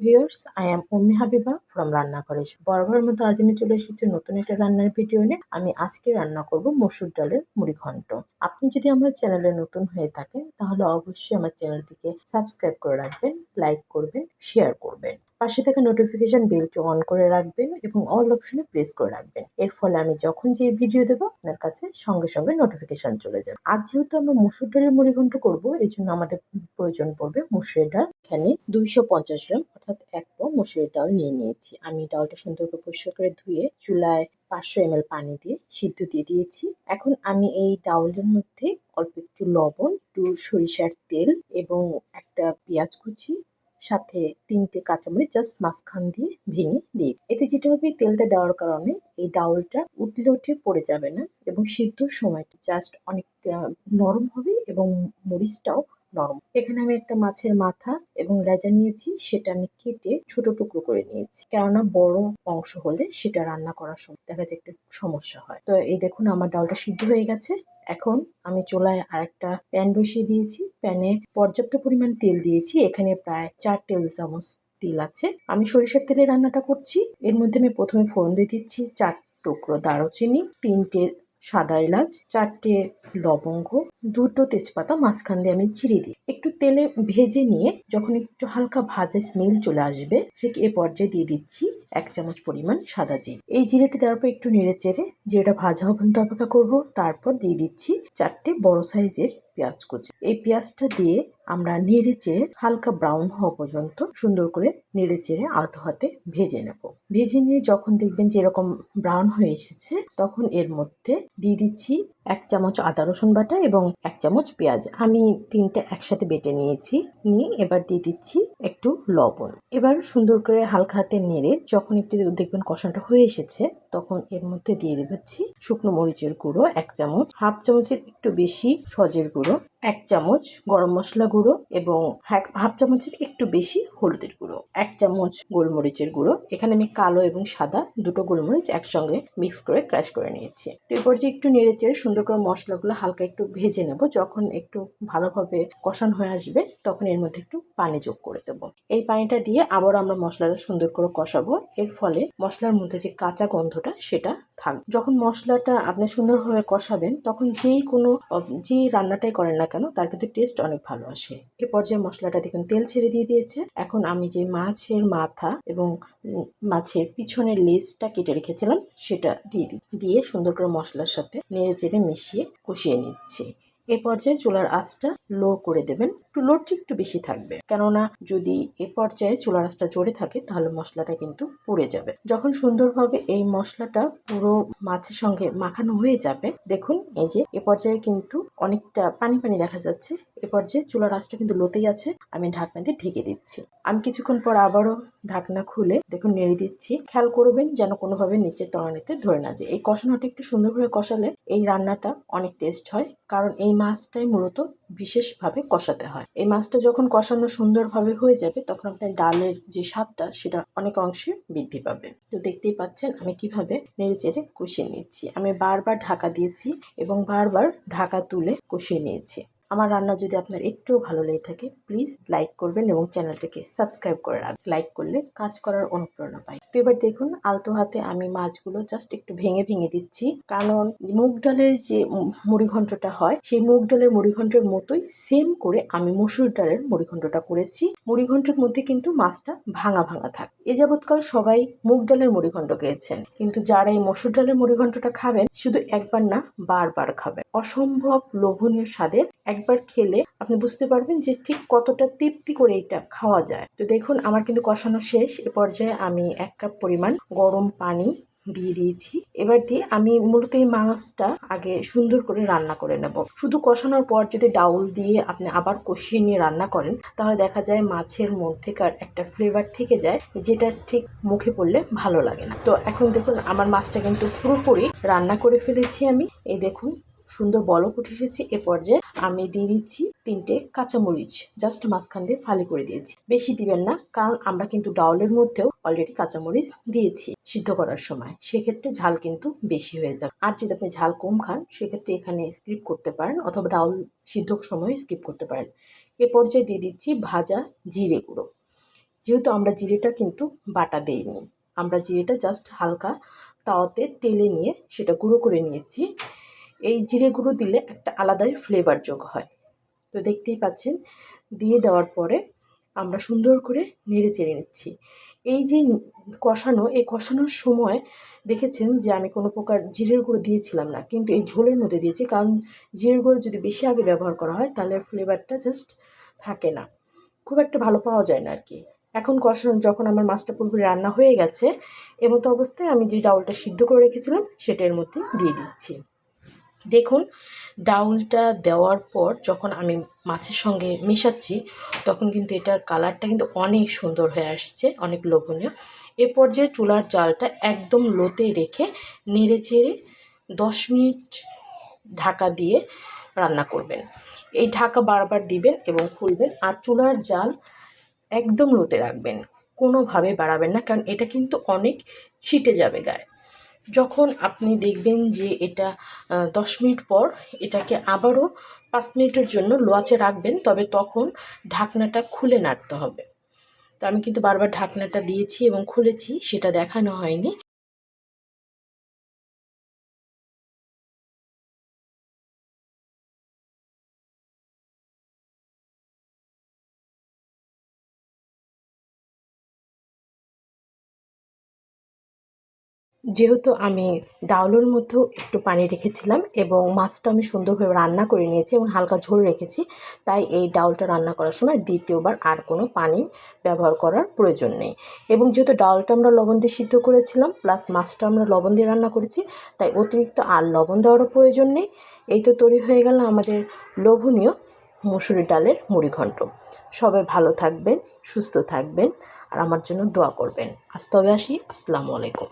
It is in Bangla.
Viewers I am Ummi Habiba from রান্না রান্নাঘরে বরাবর মতো আজ আমি চলে এসেছি নতুন একটা রান্নার ভিডিও নিয়ে। আমি আজকে রান্না করব মসুর ডালের মুড়ি ঘন্ট। আপনি যদি আমার চ্যানেলে নতুন হয়ে থাকেন, তাহলে অবশ্যই আমার চ্যানেলটিকে সাবস্ক্রাইব করে রাখবেন লাইক করবেন শেয়ার করবেন। পাশে থাকা নোটিফিকেশন বেলটি অন করে রাখবেন এবং অল অপশনে প্রেস করে রাখবেন। এর ফলে আমি যখন যে ভিডিও দেবো, আপনার কাছে সঙ্গে সঙ্গে নোটিফিকেশন চলে যাবে। আজ যেহেতু আমরা মুসুর ডালের মুড়ি ঘন্ট করব, এই জন্য আমাদের প্রয়োজন পড়বে মুসুরের ডাল। এখানে দুইশো পঞ্চাশ গ্রাম, অর্থাৎ এক পো মুসুরের ডাল নিয়ে নিয়েছি। আমি ডালটা সুন্দর করে পরিষ্কার করে ধুয়ে চুলায় পাঁচশো এম পানি দিয়ে সিদ্ধ দিয়ে দিয়েছি। এখন আমি এই ডাউলের মধ্যে অল্প একটু লবণ, একটু সরিষার তেল এবং একটা পেঁয়াজ কুচি সাথে তিনটে কাঁচামরিচ জাস্ট মাঝখান দিয়ে ভেঙে দিই। এতে যেটা হবে, তেলটা দেওয়ার কারণে এই ডাউলটা উতলে উঠে পড়ে যাবে না এবং সিদ্ধ সময়টা জাস্ট অনেক নরম হবে এবং মরিচটাও নরম এখানে আমি একটা মাছের মাথা এবং লেজা নিয়েছি, সেটা আমি কেটে ছোট টুকরো করে নিয়েছি। কেননা বড় অংশ হলে সেটা রান্না করার সময় দেখা যায় একটু সমস্যা হয়। তো এই দেখুন, আমার ডালটা সিদ্ধ হয়ে গেছে। এখন আমি চুলায় আরেকটা প্যান বসিয়ে দিয়েছি। প্যানে পর্যাপ্ত পরিমাণ তেল দিয়েছি। এখানে প্রায় চার টেবিল চামচ তেল আছে। আমি সরিষার তেলে রান্নাটা করছি। এর মধ্যে আমি প্রথমে ফোড়ন দিয়ে দিচ্ছি চার টুকরো দারুচিনি, তিনটে সাদা এলাচ, চারটে লবঙ্গ, দুটো তেজপাতা, মাঝখান দিয়ে আমি চিড়ে দিই। একটু তেলে ভেজে নিয়ে যখন একটু হালকা ভাজা স্মেল চলে আসবে, সে এ পর্যায়ে দিয়ে দিচ্ছি এক চামচ পরিমাণ সাদা জিরে। এই জিরেটি দেওয়ার পর একটু নেড়ে চেড়ে জিরেটা ভাজা পর্যন্ত অপেক্ষা করব। তারপর দিয়ে দিচ্ছি চারটে বড় সাইজের পেঁয়াজ কুচি। এই পেঁয়াজটা দিয়ে আমরা নেড়ে চেড়ে হালকা ব্রাউন হওয়া পর্যন্ত সুন্দর করে নেড়ে চেড়ে আলতো হাতে ভেজে নেব। ভেজে নিয়ে যখন দেখবেন যে এরকম ব্রাউন হয়ে এসেছে, তখন এর মধ্যে দিয়ে দিচ্ছি এক চামচ আদা রসুন বাটা এবং এক চামচ পেঁয়াজ। আমি তিনটে একসাথে বেটে নিয়েছি। নিয়ে এবার দিয়ে দিচ্ছি একটু লবণ। এবার সুন্দর করে হালকা হাতে নেড়ে যখন একটু দেখবেন কষানোটা হয়ে এসেছে, তখন এর মধ্যে দিয়ে দিচ্ছি শুকনো মরিচের গুঁড়ো এক চামচ, হাফ চামচের একটু বেশি সজের গুঁড়ো এক চামচ গরম মশলা গুঁড়ো এবং হাফ চামচের একটু বেশি হলুদের গুঁড়ো। এক চামচ গোলমরিচের গুঁড়ো। এখানে আমি কালো এবং সাদা দুটো গোলমরিচ একসঙ্গে মিক্স করে ক্র্যাশ করে নিয়েছি। তো এরপর যে একটু নেড়ে চেড়ে সুন্দর করে মশলাগুলো হালকা একটু ভেজে নেব। যখন একটু ভালোভাবে কষানো হয়ে আসবে, তখন এর মধ্যে একটু পানি যোগ করে দেবো। এই পানিটা দিয়ে আবার আমরা মশলাটা সুন্দর করে কষাবো। এর ফলে মশলার মধ্যে যে কাঁচা গন্ধটা, সেটা থাকবে। যখন মশলাটা আপনি সুন্দরভাবে কষাবেন, তখন যেই কোনো যে রান্নাটাই করেন না কেন, তার কিন্তু টেস্ট অনেক ভালো আসে। এ পর্যায়ে মশলাটা দেখুন, তেল ছেড়ে দিয়ে দিয়েছে। এখন আমি যে মাছের মাথা এবং মাছের পিছনের লেজটা কেটে রেখেছিলাম, সেটা দিয়ে দিই। দিয়ে সুন্দর করে মশলার সাথে নেড়ে চেড়ে মিশিয়ে কষিয়ে নিচ্ছি। এ পর্যায়ে চুলার আঁচটা লো করে দেবেন। একটু লোডটি একটু বেশি থাকবে। কেননা যদি এ পর্যায়ে চুলার আঁচটা জোরে থাকে, তাহলে মশলাটা কিন্তু পুড়ে যাবে। যখন সুন্দরভাবে এই মশলাটা পুরো মাছের সঙ্গে মাখানো হয়ে যাবে, দেখুন এই যে এ পর্যায়ে কিন্তু অনেকটা পানি পানি দেখা যাচ্ছে। এ পর্যায়ে চুলার আঁচটা কিন্তু লোতেই আছে। আমি ঢাকনা দিয়ে ঢেকে দিচ্ছি। আমি কিছুক্ষণ পর আবারও ঢাকনা খুলে দেখুন নেড়ে দিচ্ছি। খেয়াল করবেন যেন কোনোভাবে নিচের তলানিতে ধরে না যায়। এই কষানোটা একটু সুন্দরভাবে কষালে এই রান্নাটা অনেক টেস্ট হয়, কারণ এই মাছটাই মূলত বিশেষভাবে কষাতে হয়। এই মাছটা যখন কষানো সুন্দরভাবে হয়ে যাবে, তখন আপনার ডালের যে স্বাদটা, সেটা অনেক অংশে বৃদ্ধি পাবে। তো দেখতেই পাচ্ছেন আমি কীভাবে নেড়ে চেড়ে কষিয়ে নিচ্ছি। আমি বারবার ঢাকা দিয়েছি এবং বারবার ঢাকা তুলে কষিয়ে নিয়েছি। আমার রান্না যদি আপনার একটুও ভালো লেগে থাকে প্লিজ লাইক করবেন এবং চ্যানেলটাকে সাবস্ক্রাইব করে রাখবেন। লাইক করলে কাজ করার অনুপ্রেরণা পাই। তো এবার দেখুন, আলতো হাতে আমি মাছগুলো জাস্ট একটু ভেঙে ভেঙে দিচ্ছি। কারণ মুগ ডালের যে মুড়ি ঘন্টটা হয়, সেই মুগ ডালের মুড়ি ঘন্টের মতোই সেম করে আমি মসুর ডালের মুড়ি ঘন্টটা করেছি। মুড়ি ঘন্টের মধ্যে কিন্তু মাছটা ভাঙা ভাঙা থাকে। এ যাবৎকাল সবাই মুগ ডালের মুড়িঘণ্ট খেয়েছেন। কিন্তু যারা এই মসুর ডালের মুড়িঘণ্টটা খাবেন, শুধু একবার না, বারবার খাবেন। অসম্ভব লোভনীয় স্বাদের একবার খেলে আপনি বুঝতে পারবেন যে ঠিক কতটা তৃপ্তি করে এটা খাওয়া যায়। তো দেখুন, আমার কিন্তু কষানো শেষ। এ পর্যায়ে আমি এক কাপ পরিমাণ গরম পানি দিয়ে দিয়েছি। এবার দিয়ে আমি মূলত এই মাছটা আগে সুন্দর করে রান্না করে নেব। শুধু কষানোর পর যদি ডাউল দিয়ে আপনি আবার কষিয়ে নিয়ে রান্না করেন, তাহলে দেখা যায় মাছের মধ্যেকার একটা ফ্লেভার থেকে যায়, যেটা ঠিক মুখে পড়লে ভালো লাগে না। তো এখন দেখুন, আমার মাছটা কিন্তু পুরোপুরি রান্না করে ফেলেছি আমি। এই দেখুন সুন্দর বলক উঠে এসেছে। এ পর্যায়ে আমি দিয়ে দিচ্ছি তিনটে কাঁচামরিচ। জাস্ট মাঝখান দিয়ে ফালি করে দিয়েছি। বেশি দিবেন না, কারণ আমরা কিন্তু ডাউলের মধ্যেও অলরেডি কাঁচামরিচ দিয়েছি সিদ্ধ করার সময়। সেক্ষেত্রে ঝাল কিন্তু বেশি হয়ে যাবে। আর যদি আপনি ঝাল কম খান, সেক্ষেত্রে এখানে স্কিপ করতে পারেন অথবা ডাউল সিদ্ধ সময় স্কিপ করতে পারেন। এ পর্যায়ে দিয়ে দিচ্ছি ভাজা জিরে গুঁড়ো। যেহেতু আমরা জিরেটা কিন্তু বাটা দেইনি, আমরা জিরেটা জাস্ট হালকা তাওয়াতে তেলে নিয়ে সেটা গুঁড়ো করে নিয়েছি। এই জিরে গুঁড়ো দিলে একটা আলাদাই ফ্লেভার যোগ হয়। তো দেখতেই পাচ্ছেন, দিয়ে দেওয়ার পরে আমরা সুন্দর করে নেড়ে চেড়ে নিচ্ছি। এই যে কষানো, এই কষানোর সময় দেখেছেন যে আমি কোনো প্রকার জিরের গুঁড়ো দিয়েছিলাম না, কিন্তু এই ঝোলের মধ্যে দিয়েছি, কারণ জিরের গুঁড়ো যদি বেশি আগে ব্যবহার করা হয় তাহলে ফ্লেভারটা জাস্ট থাকে না। খুব একটা ভালো পাওয়া যায় না আর কি এখন কষানো, যখন আমার মাছটা পুরোপুরি রান্না হয়ে গেছে এমতো অবস্থায় আমি যে ডাউলটা সিদ্ধ করে রেখেছিলাম, সেটা এর মধ্যে দিয়ে দিচ্ছি। দেখুন, ডাউলটা দেওয়ার পর যখন আমি মাছের সঙ্গে মেশাচ্ছি, তখন কিন্তু এটার কালারটা কিন্তু অনেক সুন্দর হয়ে আসছে, অনেক লোভনীয়। এ পর্যায়ে চুলার জালটা একদম লোতে রেখে নেড়ে চেড়ে দশ মিনিট ঢাকা দিয়ে রান্না করবেন। এই ঢাকা বারবার দিবেন এবং খুলবেন আর চুলার জাল একদম লোতে রাখবেন। কোনোভাবে বাড়াবেন না, কারণ এটা কিন্তু অনেক ছিটে যাবে গায়ে। যখন আপনি দেখবেন যে এটা দশ মিনিট পর এটাকে আবারও পাঁচ মিনিটের জন্য লোয়াচে রাখবেন, তবে তখন ঢাকনাটা খুলে নাড়তে হবে। তো আমি কিন্তু বারবার ঢাকনাটা দিয়েছি এবং খুলেছি, সেটা দেখানো হয়নি। যেহেতু আমি ডাউলের মধ্যেও একটু পানি রেখেছিলাম এবং মাছটা আমি সুন্দরভাবে রান্না করে নিয়েছি এবং হালকা ঝোল রেখেছি, তাই এই ডাউলটা রান্না করার সময় দ্বিতীয়বার আর কোনো পানি ব্যবহার করার প্রয়োজন নেই। এবং যেহেতু ডাউলটা আমরা লবণ দিয়ে সিদ্ধ করেছিলাম, প্লাস মাছটা আমরা লবণ দিয়ে রান্না করেছি, তাই অতিরিক্ত আর লবণ দেওয়ারও প্রয়োজন নেই। এই তো তৈরি হয়ে গেল আমাদের লোভনীয় মুসুরি ডালের মুড়ি ঘন্ট। সবাই ভালো থাকবেন, সুস্থ থাকবেন, আর আমার জন্য দোয়া করবেন। আজ তবে আসি, আসসালামু আলাইকুম।